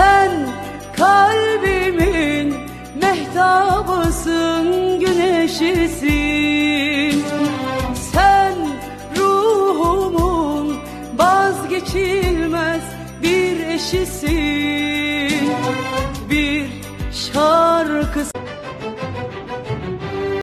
Sen kalbimin mehtabısın, güneşisin. Sen ruhumun vazgeçilmez bir eşisin. Bir şarkı